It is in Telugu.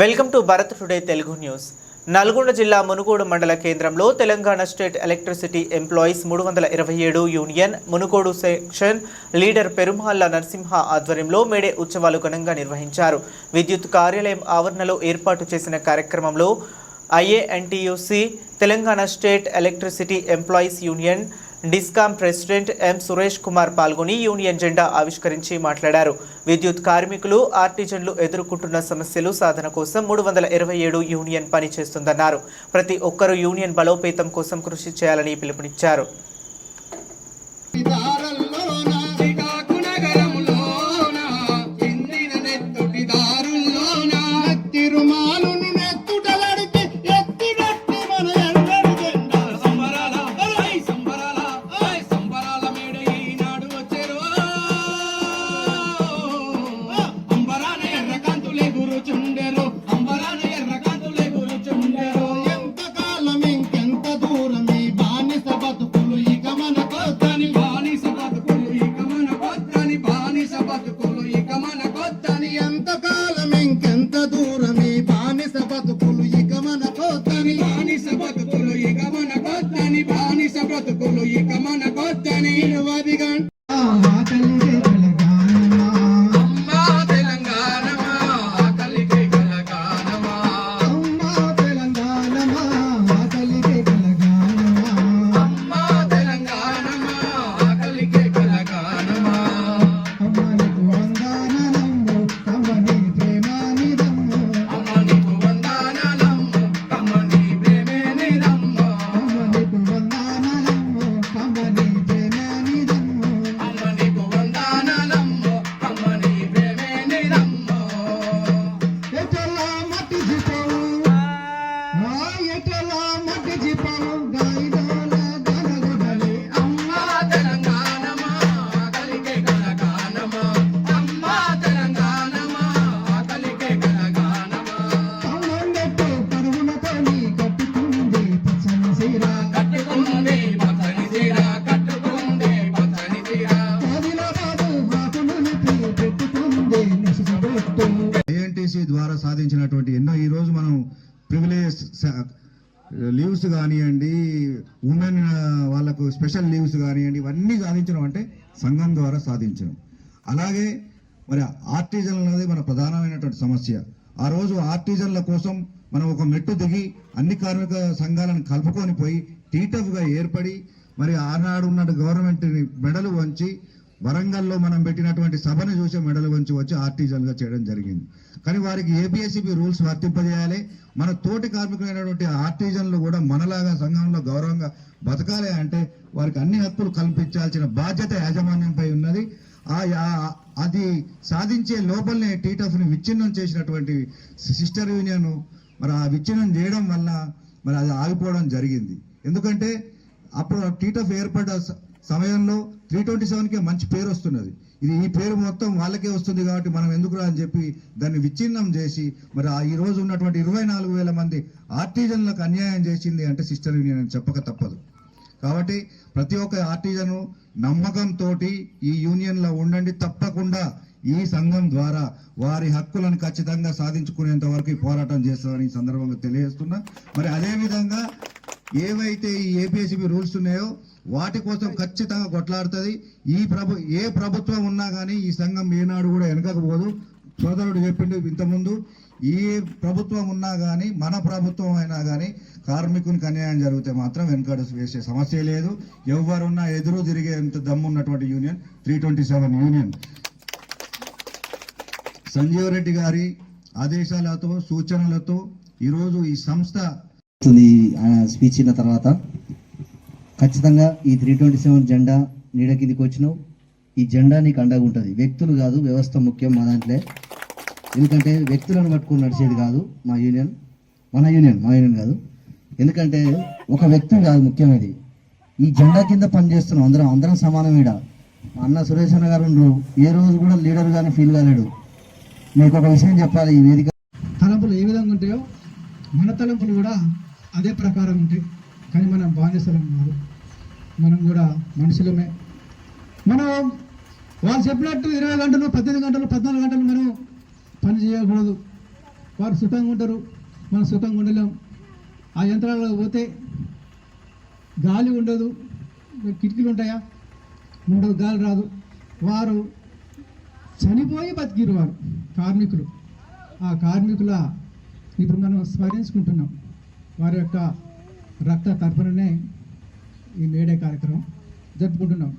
Welcome to Bharat today Telugu news. Nalgonda జిల్లా మునుగోడు మండల కేంద్రంలో తెలంగాణ స్టేట్ ఎలక్ట్రిసిటీ ఎంప్లాయీస్ మూడు వందల ఇరవై ఏడు union Munugode section leader Perumalla Narasimha ఆధ్వర్యంలో మేడే ఉత్సవాలు ఘనంగా నిర్వహించారు. విద్యుత్ కార్యాలయం ఆవరణలో ఏర్పాటు చేసిన కార్యక్రమంలో INTUC Telangana state electricity employees union discom president M Suresh Kumar పాల్గొని యూనియన్ జెండా ఆవిష్కరించి మాట్లాడారు. విద్యుత్ కార్మికులు ఆర్టిజన్లు ఎదుర్కొంటున్న సమస్యలు సాధన కోసం మూడు వందల ఇరవై ఏడు యూనియన్ పనిచేస్తుందన్నారు. ప్రతి ఒక్కరూ యూనియన్ బలోపేతం కోసం కృషి చేయాలని పిలుపునిచ్చారు. ఏఎన్టీసీ ద్వారా సాధించినటువంటి ఎన్నో ఈ రోజు మనం ప్రివిలేజ్ లీవ్స్ కానివ్వండి ఉమెన్ వాళ్ళకు స్పెషల్ లీవ్స్ కానివ్వండి ఇవన్నీ సాధించడం అంటే సంఘం ద్వారా సాధించడం అలాగే మరి ఆర్టిజన్ అనేది మన ప్రధానమైనటువంటి సమస్య. ఆ రోజు ఆర్టిజన్ల కోసం మనం ఒక మెట్టు దిగి అన్ని కార్మిక సంఘాలను కలుపుకొని పోయి టీటఫ్గా ఏర్పడి మరి ఆనాడు ఉన్న గవర్నమెంట్ని మెడలు వంచి వరంగల్లో మనం పెట్టినటువంటి సభను చూసి మెడలు వంచి వచ్చి ఆర్టిజన్గా చేయడం జరిగింది. కానీ వారికి ఏపీఎస్సిపి రూల్స్ వర్తింపజేయాలి. మన తోటి కార్మికులైనటువంటి ఆర్టిజన్లు కూడా మనలాగా సంఘంలో గౌరవంగా బతకాలి అంటే వారికి అన్ని హక్కులు కల్పించాల్సిన బాధ్యత యాజమాన్యంపై ఉన్నది. ఆ యా- అది సాధించే లోపలనే టీటఫ్ని విచ్ఛిన్నం చేసినటువంటి సిస్టర్ యూనియన్ మరి ఆ విచ్ఛిన్నం చేయడం వల్ల మరి అది ఆగిపోవడం జరిగింది. ఎందుకంటే అప్పుడు టీటఫ్ ఏర్పడ్డ స- సమయంలో త్రీ ట్వంటీ సెవెన్కే మంచి పేరు వస్తున్నది. ఇది ఈ పేరు మొత్తం వాళ్ళకే వస్తుంది కాబట్టి మనం ఎందుకురా అని చెప్పి దాన్ని విచ్ఛిన్నం చేసి మరి ఆ ఈ రోజు ఉన్నటువంటి ఇరవై నాలుగు వేల మంది ఆర్టిజన్లకు అన్యాయం చేసింది అంటే సిస్టర్ యూనియన్ అని చెప్పక తప్పదు. కాబట్టి ప్రతి ఒక్క ఆర్టిజను నమ్మకంతో ఈ యూనియన్లో ఉండండి. తప్పకుండా ఈ సంఘం ద్వారా వారి హక్కులను ఖచ్చితంగా సాధించుకునేంత వరకు ఈ పోరాటం చేస్తారని ఈ సందర్భంగా తెలియజేస్తున్నా. మరి అదే విధంగా ఏవైతే ఈ ఏపీఎస్బి రూల్స్ ఉన్నాయో వాటి కోసం ఖచ్చితంగా కొట్లాడుతుంది. ఈ ప్రభు ఏ ప్రభుత్వం ఉన్నా కానీ ఈ సంఘం ఏనాడు కూడా వెనకకపోదు సోదరుడు చెప్పిండు ఇంతకుముందు ఈ ప్రభుత్వం ఉన్నా కానీ మన ప్రభుత్వం అయినా కానీ కార్మికునికి అన్యాయం జరిగితే మాత్రం వెనకడు వేసే సమస్య లేదు. ఎవరున్నా ఎదురు తిరిగేంత దమ్ము ఉన్నటువంటి union three twenty seven union. Sanjeev Reddy గారి ఆదేశాలతో సూచనలతో ఈరోజు ఈ సంస్థ వస్తుంది ఆయన స్పీచ్ ఇన్న తర్వాత. ఖచ్చితంగా ఈ త్రీ ట్వంటీ సెవెన్ జెండా నీడ కిందికి వచ్చినావు. ఈ జెండా నీకు అండగా ఉంటుంది. వ్యక్తులు కాదు వ్యవస్థ ముఖ్యం మా దాంట్లో. ఎందుకంటే వ్యక్తులను పట్టుకుని నడిచేది కాదు మా యూనియన్. మన యూనియన్ మా యూనియన్ కాదు. ఎందుకంటే ఒక వ్యక్తి కాదు ముఖ్యమైనది. ఈ జెండా కింద పనిచేస్తున్నాం అందరం అందరం సమానం ఈడ. మా అన్న సురేష్ అన్న గారు ఏ రోజు కూడా లీడర్ కానీ ఫీల్ కాలేడు. మీకు ఒక విషయం చెప్పాలి ఈ వేదిక. తలంపులు ఏ విధంగా ఉంటాయో మన తలంపులు కూడా అదే ప్రకారం ఉంటాయి కానీ మనం బానిసలం కాదు. మనం కూడా మనుషులమే. మనం వాళ్ళు చెప్పినట్టు ఇరవై గంటలు పద్దెనిమిది గంటలు పద్నాలుగు గంటలు మనం పని చేయకూడదు. వారు సుఖంగా ఉంటారు. మనం సుఖంగా ఉండలేం. ఆ యంత్రాలలో పోతే గాలి ఉండదు. కిటికీలు ఉంటాయా? ఉండదు గాలి రాదు. వారు చనిపోయి బతికిరు వారు కార్మికులు. ఆ కార్మికుల ఇప్పుడు మనం స్మరించుకుంటున్నాం. వారి యొక్క రక్త తర్పణనే ఈ మేడే కార్యక్రమం జరుపుకుంటున్నాం.